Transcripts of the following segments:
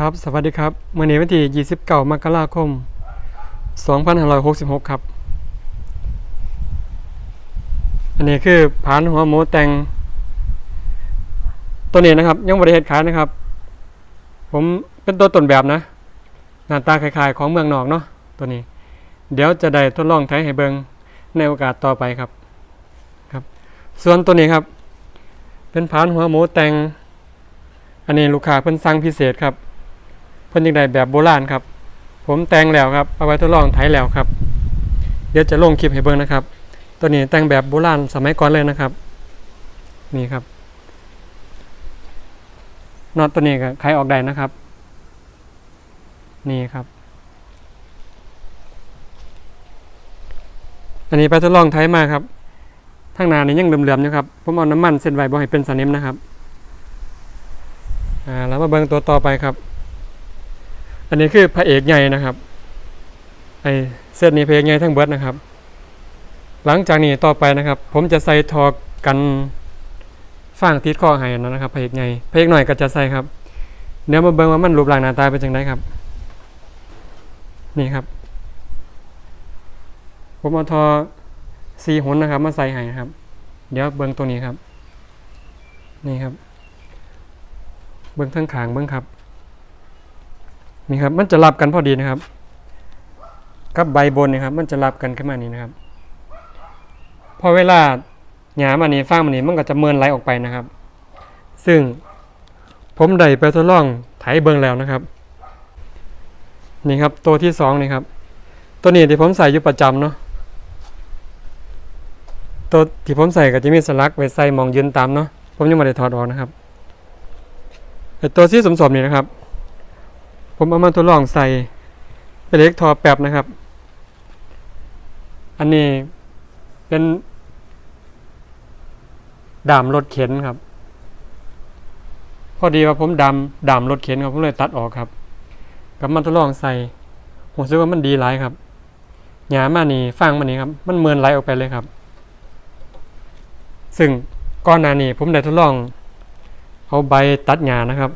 ครับ สวัสดีครับเมื่อนี้วันที่29มกราคม 2566 ครับ อันนี้คือผานหัวหมูแตงตัวนี้นะครับ ยังบริเหตุขายนะครับ ผมเป็นตัวต้นแบบนะ หน้าตาคล้ายๆของเมืองนอกเนาะตัวนี้ เดี๋ยวจะได้ทดลองใช้ให้เบิงในโอกาสต่อไปครับครับ ส่วนตัวนี้ครับ เป็นผานหัวหมูแตงอันนี้ลูกค้าเพิ่นสั่งพิเศษครับ พิ่นยังได้แบบโบราณครับ ผมแต่งแล้วครับเอาไว้ทดลองไถแล้วครับ เดี๋ยวจะลงคลิปให้เบิ่งนะครับ ตัวนี้แต่งแบบโบราณสมัยก่อนเลยนะครับ นี่ครับน็อตตัวนี้ก็ไขออกได้นะครับ นี่ครับ อันนี้ไปทดลองไถมาครับทางนานี่ยังเหลื่อมๆอยู่ครับผมเอาน้ำมันเส้นไว้บ่ให้เป็นสนิมนะครับอ่าแล้วมาเบิ่งตัวต่อไปครับ อันนี้คือพระเอกใหญ่นะครับไอเส้นนี้พระเอกใหญ่ทั้งเบิดนะครับ หลังจากนี้ต่อไปนะครับ ผมจะใส่ทอกันฟางติดข้อให้นะครับพระเอกใหญ่พระเอกหน่อยก็จะใส่ครับเดี๋ยวมาเบิ่งว่ามันรูปร่างหน้าตาเป็นจังไดครับ นี่ครับ ผมเอาทอสีหนนะครับ มาใส่ให้นะครับ เดี๋ยวเบิ่งตัวนี้ครับ นี่ครับ เบื้องทั้งขางเบื้องครับ นี่ครับ มันจะรับกันพอดีนะครับ กับใบบนนะครับ มันจะรับกันขึ้นมานี้นะครับ พอเวลาหยามันนี้ฟางอันนี้มันก็จะเมินไหลออกไปนะครับ ซึ่งผมได้ไปทดลองไถเบิงแล้วนะครับ นี่ครับตัวที่สองนี่ครับ ตัวนี้ที่ผมใส่อยู่ประจำเนาะตัวที่ผมใส่ก็จะมีสลักไว้ใส่มองยืนตามเนาะผมยังไม่ได้ถอดออกนะครับไอตัวที่สมสมนี่นะครับ ผมเอามาทดลองใส่เป็นเล็กทอแป๊บนะครับ อันนี้เป็นดามรถเข็นครับ พอดีว่าผมดามดามรถเข็นครับผมเลยตัดออกครับกับมาทดลองใส่ผมรู้สึกว่ามันดีหลายครับหยามานี่ฟังมานี่ครับ มันเมินไหลออกไปเลยครับ ซึ่งก่อนหน้านี้ผมได้ทดลองเอาใบตัดหญ้านะครับ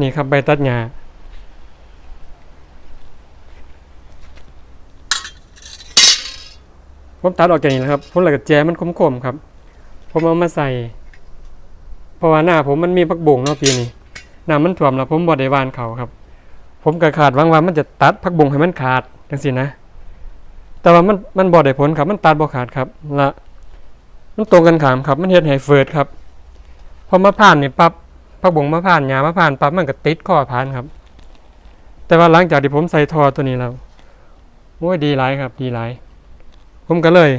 นี่ครับใบตัดหญ้าผมตัดออกจากนี้นะครับผมเหลยกับแจมันคมๆครับ ผมเอามาใส่ เพราะว่าหน้าผมมันมีพักบุ่งเนาะปีนี้หน้ามันถ่วมแล้วผมบ่ได้วานเขาครับ ผมก็ขาดวังว่ามันจะตัดพักบุงให้มันขาดจังสินะ แต่ว่ามันมันบ่ได้ผลครับ มันตัดบ่ขาดครับละมันตรงกันขามครับ มันเฮ็ดให้เฟิดครับ พอมาผ่านนี่ปั๊บ พักบงมาผ่านหญ้ามาผ่านปั๊บมันก็ติดข้อผ่านครับ แต่ว่าหลังจากที่ผมใส่ทอตัวนี้แล้วโอ้ยดีหลายครับ ดีหลาย ผมก็เลย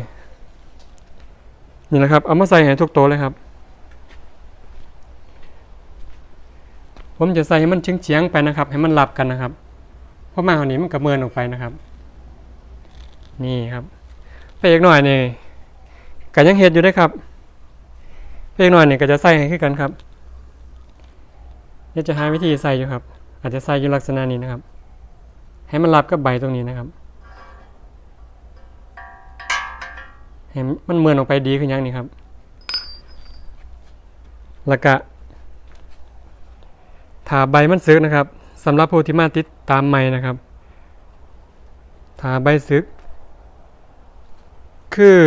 นี่แหละครับ เอามาใส่ให้ทุกตัวเลยครับ ผมจะใส่ให้มันเฉียงๆไปนะครับ ให้มันรับกันนะครับ เพราะมาคราวนี้มันกระเมินออกไปนะครับ นี่ครับไปอีกหน่อยนี่ก็ยังเห็ดอยู่ได้ครับไปอีกหน่อยนี่ก็จะใส่ให้ขึ้นกันครับ เดี๋ยวจะหาวิธีใส่อยู่ครับ อาจจะใส่อยู่ลักษณะนี้นะครับ ให้มันรับกับใบตรงนี้นะครับให้มันเมินออกไปดีขึ้นยังนี่ครับ แล้วก็ถาใบมันซึกนะครับสำหรับผู้ที่มาติดตามใหม่นะครับถาใบซึก คือ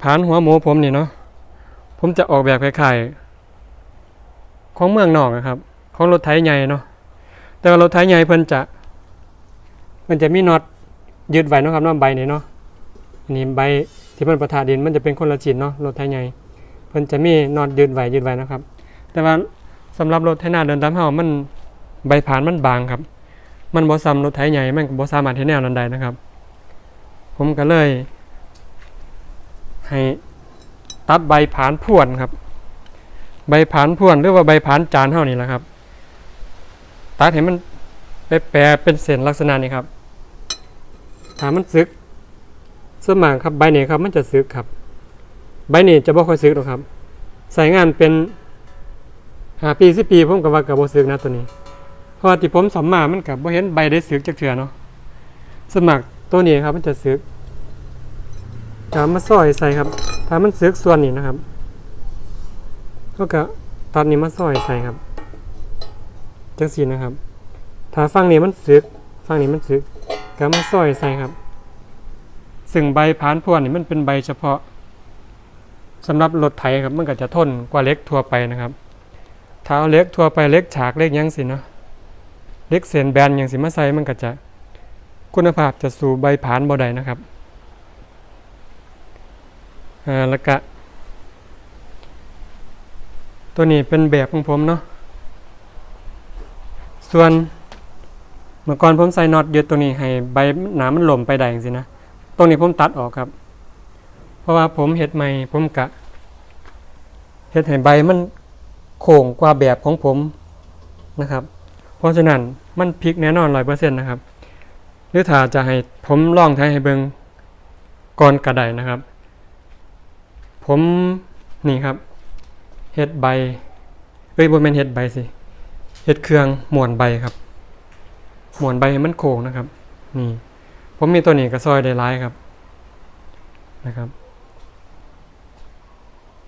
ผานหัวหมูผมนี่เนาะผมจะออกแบบคล้ายๆ ของเมืองนอกนะครับ ของรถไถใหญ่เนาะแต่ว่ารถไถใหญ่เพิ่นจะมันจะมีน็อตยึดไว้นะครับนาะใบนี่เนาะอันนี้ใบที่มันประทาดินมันจะเป็นคนละชิ้นเนาะรถไถใหญ่เพิ่นจะมีน็อตยึดไว้ยึดไว้นะครับ แต่ว่าสำหรับรถไถนาเดินตามเฮามันใบผานมันบางครับ มันบ่ซ้ำรถไถใหญ่มันบ่สามารถเฮ็ดแนวนั้นได้นะครับ ผมก็เลย ให้ตัดใบผานพ่วนครับ ใบผานพ่วนหรือว่าใบผานจานเฮานี่แหละครับตัดให้มันไปแปรเป็นเส้นลักษณะนี้ครับถามมันซึกส่วนมากครับใบนี้ครับมันจะซึกครับ ใบนี้จะบ่ค่อยซึกหรอกครับ ใส่งานเป็นหาปีสิปีผมก็ว่ากับบ่ซึกนะตัวนี้ เพราะว่าที่ผมสอมมามันกับบ่เห็นใบได้ซึกจักเทื่อเนาะสมัครตัวนี้ครับมันจะซึกถามมาซอยใส่ครับถ้ามันซึกส่วนนี้นะครับ ก็กะตัดนี้มาซอยใส่ครับ จังสีนะครับ ถ้าฝั่งนี้มันซึกฝั่งนี้มันซึก ก็มาซอยใส่ครับ ซึ่งใบพานพวนนี่มันเป็นใบเฉพาะสำหรับรถไถครับ มันก็จะทนกว่าเล็กทั่วไปนะครับ ถ้าเอาเล็กทั่วไปเล็กฉากเล็กยังสิเนาะเล็กเส้นแบนอย่างสิมาใส่มันก็จะคุณภาพจะสู่ใบผานบ่ได้นะครับอ่าแล้วก็ ตัวนี้เป็นแบบของผมเนาะส่วนเมื่อก่อนผมใส่น็อตยึดตัวนี้ให้ใบหนามันหล่มไปได้อย่างสินะตรงนี้ผมตัดออกครับ เพราะว่าผมเฮ็ดใหม่ผมกะเฮ็ดให้ใบมันโค้งกว่าแบบของผมนะครับ เพราะฉะนั้นมันพลิกแน่นอนร้อยเปอร์เซ็นต์นะครับ หรือถ้าจะให้ผมลองใช้ให้เบิงก่อนกระไดนะครับ ผมนี่ครับ เฮ็ดใบ เอ้ยบนเป็นเฮ็ดใบสิเฮ็ดเครื่องหมวนใบครับหมวนใบมันโค้งนะครับ นี่ ผมมีตัวนี้กระซอยได้ร้ายครับ นะครับ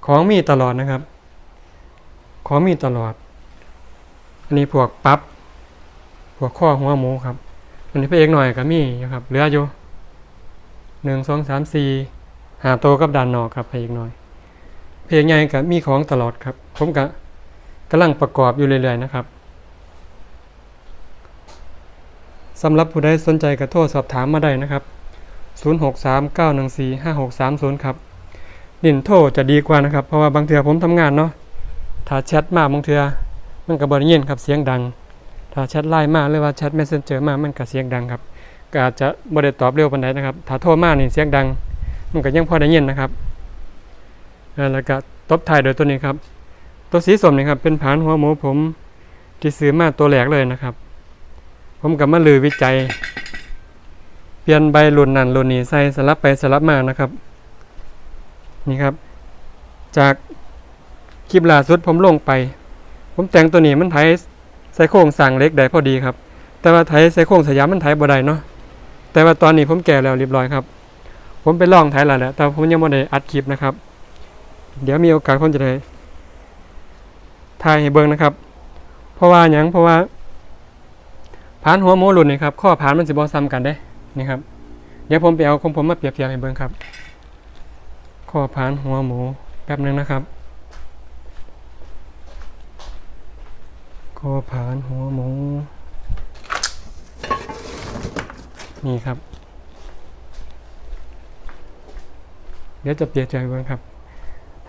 ของมีตลอดนะครับ ของมีตลอด อันนี้พวกปับ๊บพวกข้อหัวหมูครับอันนี้พระเอกหน่อยก็มีอยู่ครับ เหลืออยู่หนึ่งสองสามสี่หาโตกับดันนอกครับพระเอกหน่อย พระเอกใหญ่ก็มีของตลอดครับ ผมก็กำลังประกอบอยู่เรื่อยๆนะครับสำหรับผู้ใดสนใจก็โทรสอบถามมาได้นะครับ 0639145630 ครับดินโทรจะดีกว่านะครับ เพราะว่าบางเทื่อผมทำงานเนาะถ้าแชทมาบางเทื่อมันก็บ่ได้ยินครับเสียงดัง ถ้าแชทไลน์มาหรือว่าแชท Messenger มามันก็เสียงดังครับก็อาจจะบ่ได้ตอบเร็วปานใดนะครับ ถ้าโทรมานี่เสียงดัง มันก็ยังพอได้ยินนะครับ แล้วก็ตบท้ายโดยตัวนี้ครับ ตัวสีส้มนี่ครับเป็นผานหัวหมูผมที่ซื้อมาตัวแรกเลยนะครับ ผมกับมาลือวิจัย เปลี่ยนใบรุ่นนั่นรุ่นนี้ใส่สลับไปสลับมานะครับ นี่ครับ จากคลิปล่าสุดผมลงไป ผมแต่งตัวนี้มันไถใส่โครงสั่งเล็กได้พอดีครับ แต่ว่าไถใส่โครงสยามมันไถบ่ได้เนาะแต่ว่าตอนนี้ผมแก่แล้วเรียบร้อยครับ ผมไปลองไถแล้วแหละแต่ผมยังไม่ได้อัดคลิปนะครับ เดี๋ยวมีโอกาสผมจะได้ถ่ายให้เบิ่งนะครับ เพราะว่าหยังเพราะว่าผานหัวโมหลุดนี่ครับข้อผานมันสิบ่ซ้ำกันเด้นี่ครับ เดี๋ยวผมไปเอาของผมมาเปรียบเทียบให้เบิ่งครับข้อผานหัวหมูแป๊บหนึงนะครับคอผานหัวหมู นี่ครับ เดี๋ยวจะเปรียบเทียบให้เบิ่งครับ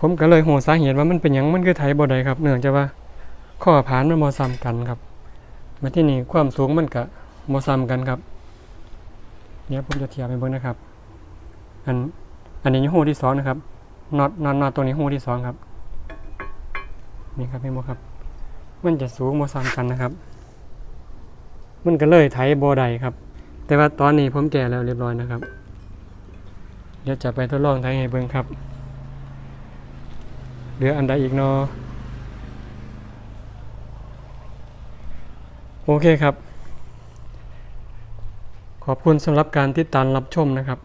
ผมก็เลยโหสาเหตุว่ามันเป็นหยังมันคือไถบ่ได้ครับ เนื่องจากว่าข้อผานมันบ่ซ้ำกันครับ มาที่นี่ความสูงมันก็บ่ซ้ำกันครับเดี๋ยวผมจะเทียบให้เบิ่งนะครับ อันอันนี้หูที่สองนะครับน็อตน็อตน็อตตรงนี้หูที่สองครับ นี่ครับเห็นบ่ครับ มันจะสูงบ่ซ้ำกันนะครับ มันก็เลยไถบ่ได้ครับ แต่ว่าตอนนี้ผมแก่แล้วเรียบร้อยนะครับ เดี๋ยวจะไปทดลองไถให้เบิ่งครับ เหลืออันใดอีกเนาะโอเคครับ ขอบคุณสำหรับการติดตามรับชมนะครับ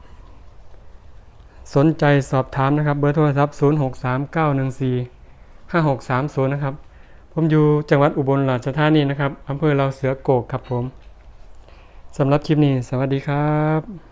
สนใจสอบถามนะครับ เบอร์โทรศัพท์ 0639145630 นะครับ ผมอยู่จังหวัดอุบลราชธานีนะครับอำเภอเราเสือโกกครับผมสำหรับคลิปนี้ สวัสดีครับ